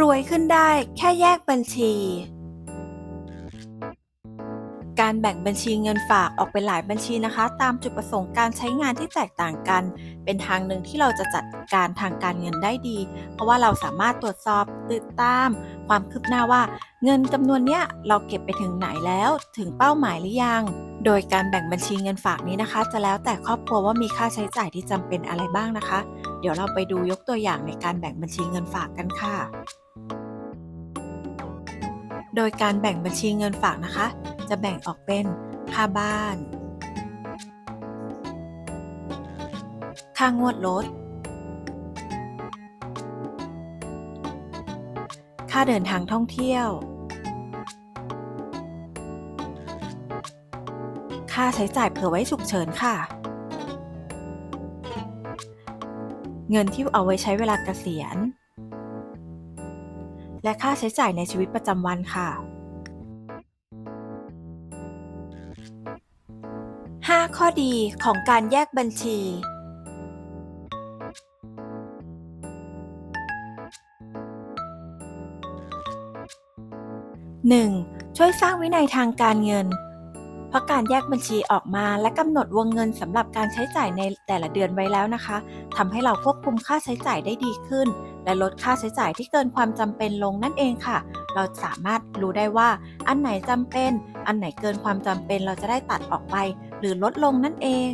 รวยขึ้นได้แค่แยกบัญชี การแบ่งบัญชีเงินฝากออกเป็นหลายบัญชีนะคะ ตามจุดประสงค์การใช้งานที่แตกต่างกัน เป็นทางหนึ่งที่เราจะจัดการทางการเงินได้ดี เพราะว่าเราสามารถตรวจสอบติดตาม ความคืบหน้าว่า เงินจำนวนเนี้ยเราเก็บไปถึงไหนแล้ว ถึงเป้าหมายหรือยัง โดยการแบ่งบัญชีเงินฝากนี้นะคะ จะแล้วแต่ครอบครัวว่ามีค่าใช้จ่ายที่จำเป็นอะไรบ้างนะคะ เดี๋ยวเราไปดูยกตัวอย่างในการแบ่งบัญชีเงินฝากกันค่ะ โดยการแบ่งบัญชีเงินฝากนะคะ จะแบ่งออกเป็นค่าบ้าน ค่างวดรถ ค่าเดินทางท่องเที่ยว ค่าใช้จ่ายเผื่อไว้ฉุกเฉินค่ะ เงินที่เอาไว้ใช้เวลาเกษียณ และค่าใช้จ่ายในชีวิตประจำวันค่ะ 5 ข้อดีของการแยกบัญชี 1. ช่วยสร้างวินัยทางการเงิน เพราะการแยกบัญชีออกมาและกำหนดวงเงินสำหรับการใช้จ่ายในแต่ละเดือนไว้แล้วนะคะทำให้เราควบคุมค่าใช้จ่ายได้ดีขึ้น และลดค่าใช้จ่ายที่เกินความจำเป็นลงนั่นเองค่ะ เราสามารถรู้ได้ว่าอันไหนจำเป็น อันไหนเกินความจำเป็นเราจะได้ตัดออกไป หรือลดลงนั่นเอง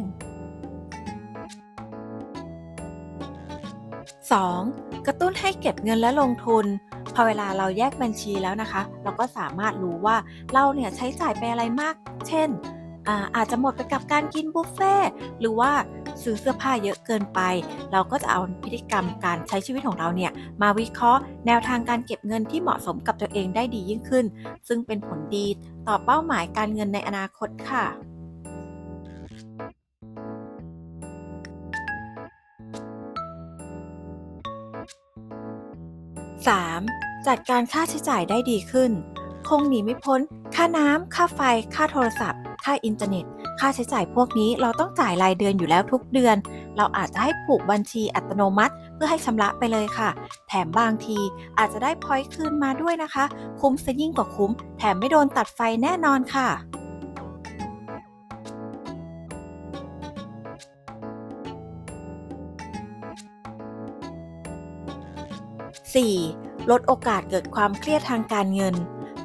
2. กระตุ้นให้เก็บเงินและลงทุน พอเวลาเราแยกบัญชีแล้วนะคะ เราก็สามารถรู้ว่าเราเนี่ยใช้จ่ายไปอะไรมาก เช่นอาอาจจะหมดไปกับการกินบุฟเฟ่ต์หรือว่าซื้อเสื้อผ้าเยอะเกินไป เราก็จะเอาพฤติกรรมการใช้ชีวิตของเราเนี่ย มาวิเคราะห์แนวทางการเก็บเงินที่เหมาะสมกับตัวเองได้ดียิ่งขึ้น ซึ่งเป็นผลดีต่อเป้าหมายการเงินในอนาคตค่ะ 3. จัดการค่าใช้จ่ายได้ดีขึ้น คงหนีไม่พ้น ค่าน้ำ ค่าไฟ ค่าโทรศัพท์ ค่าอินเทอร์เน็ต ค่าใช้จ่ายพวกนี้เราต้องจ่ายรายเดือนอยู่แล้วทุกเดือน เราอาจจะให้ผูกบัญชีอัตโนมัติ เพื่อให้ชำระไปเลยค่ะ แถมบางทีอาจจะได้พอยต์คืนมาด้วยนะคะ คุ้มซะยิ่งกว่าคุ้ม แถมไม่โดนตัดไฟแน่นอนค่ะ 4. ลดโอกาสเกิดความเครียดทางการเงิน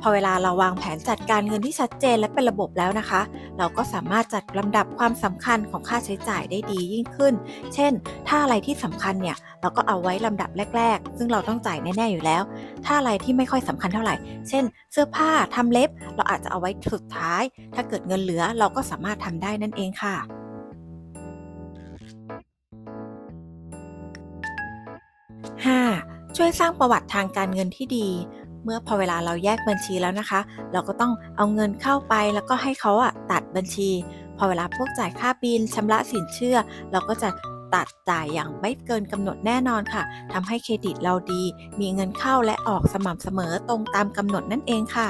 พอเวลาเราวางแผนจัดการเงินที่ชัดเจนและเป็นระบบแล้วนะคะ เราก็สามารถจัดลำดับความสำคัญของค่าใช้จ่ายได้ดียิ่งขึ้น เช่น ถ้าอะไรที่สำคัญเนี่ยเราก็เอาไว้ลำดับแรก ๆ ซึ่งเราต้องจ่ายแน่ๆอยู่แล้ว ถ้าอะไรที่ไม่ค่อยสำคัญเท่าไหร่ เช่น เสื้อผ้าทำเล็บ เราอาจจะเอาไว้สุดท้าย ถ้าเกิดเงินเหลือเราก็สามารถทำได้นั่นเองค่ะ 5. ช่วยสร้างประวัติทางการเงินที่ดี เมื่อพอเวลาเราแยกบัญชีแล้วนะคะ เราก็ต้องเอาเงินเข้าไปแล้วก็ให้เขาอะตัดบัญชี พอเวลาพวกจ่ายค่าบินชำระสินเชื่อ เราก็จะตัดจ่ายอย่างไม่เกินกำหนดแน่นอนค่ะทำให้เครดิตเราดี มีเงินเข้าและออกสม่ำเสมอตรงตามกำหนดนั่นเองค่ะ